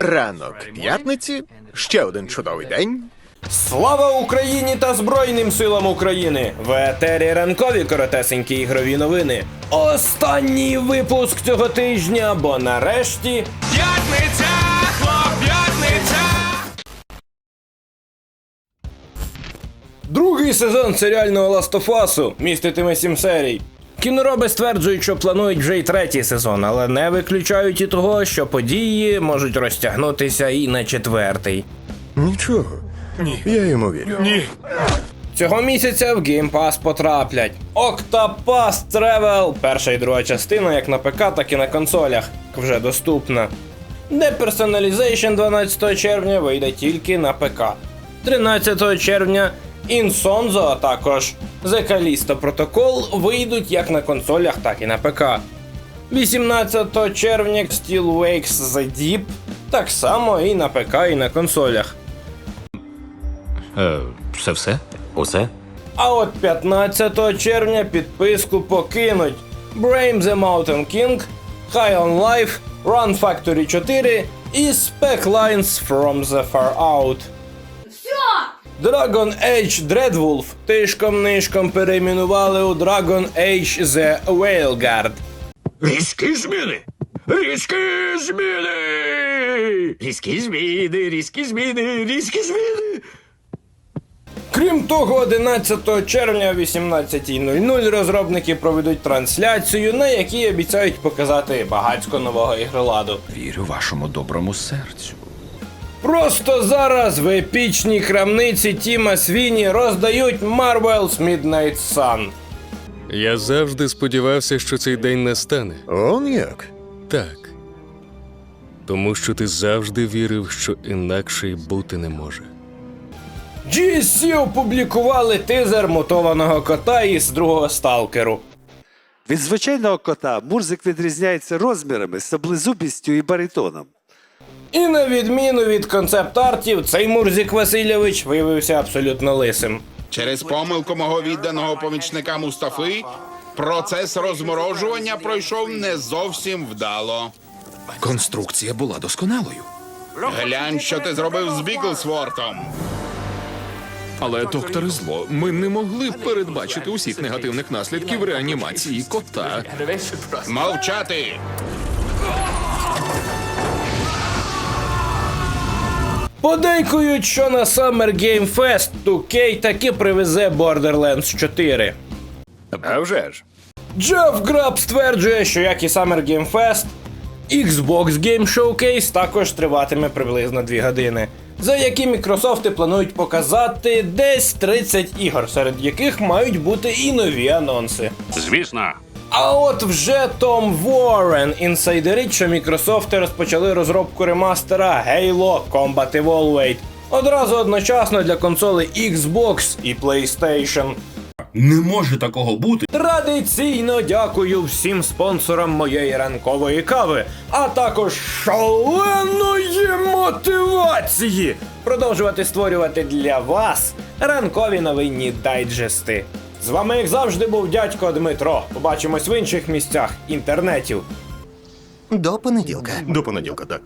Ранок п'ятниці, ще один чудовий день. Слава Україні та Збройним силам України! В етері ранкові коротесенькі ігрові новини. Останній випуск цього тижня, бо нарешті П'ятниця, хлоп'ятниця! другий сезон серіального Ластофасу міститиме сім серій. Кінороби стверджують, що планують вже й третій сезон, але не виключають і того, що події можуть розтягнутися і на четвертий. Нічого. Ні. Я йому вірю. Ні. Цього місяця в Game Pass потраплять Octopath Travel, перша і друга частина, як на ПК, так і на консолях, вже доступна. Depersonalization 12 червня вийде тільки на ПК. 13 червня Insonzo, а також The Callisto Protocol вийдуть як на консолях, так і на ПК. 18 червня Steel Wakes The Deep, так само і на ПК, і на консолях. Е, це все? Усе? А от 15 червня підписку покинуть Brame the Mountain King, High on Life, Run Factory 4 і Spec Lines from the Far Out. Dragon Age Dreadwolf тишком-нишком перейменували у Dragon Age The Whaleguard. Різкі зміни! Різкі зміни! Різкі зміни, різкі зміни, різкі зміни! Крім того, 11 червня о 18.00 розробники проведуть трансляцію, на якій обіцяють показати багатько нового ігроладу. Вірю вашому доброму серцю. Просто зараз в епічній крамниці Тіма Свіні роздають Marvel's Midnight Sun. Я завжди сподівався, що цей день настане. Он як? Так. Тому що ти завжди вірив, що інакше й бути не може. GSC опублікували тизер мутованого кота із другого сталкеру. Від звичайного кота Мурзик відрізняється розмірами, саблезубістю і баритоном. І на відміну від концепт-артів, цей Мурзік Васильович виявився абсолютно лисим. Через помилку мого відданого помічника Мустафи процес розморожування пройшов не зовсім вдало. Конструкція була досконалою. Глянь, що ти зробив з Біглсвортом. Але, докторе зло, ми не могли б передбачити усіх негативних наслідків реанімації кота. Мовчати! Подейкують, що на Summer Game Fest 2K таки привезе Borderlands 4. А вже ж. Джеф Граб стверджує, що як і Summer Game Fest, Xbox Game Showcase також триватиме приблизно 2 години, за які Мікрософти планують показати десь 30 ігор, серед яких мають бути і нові анонси. Звісно. А от вже Том Ворен інсайдерить, що Мікрософти розпочали розробку ремастера Halo Combat Evolved. Одразу одночасно для консолей Xbox і PlayStation. Не може такого бути. Традиційно дякую всім спонсорам моєї ранкової кави, а також шаленої мотивації продовжувати створювати для вас ранкові новинні дайджести. З вами, як завжди, був дядько Дмитро. Побачимось в інших місцях інтернетів. До понеділка. До понеділка, так.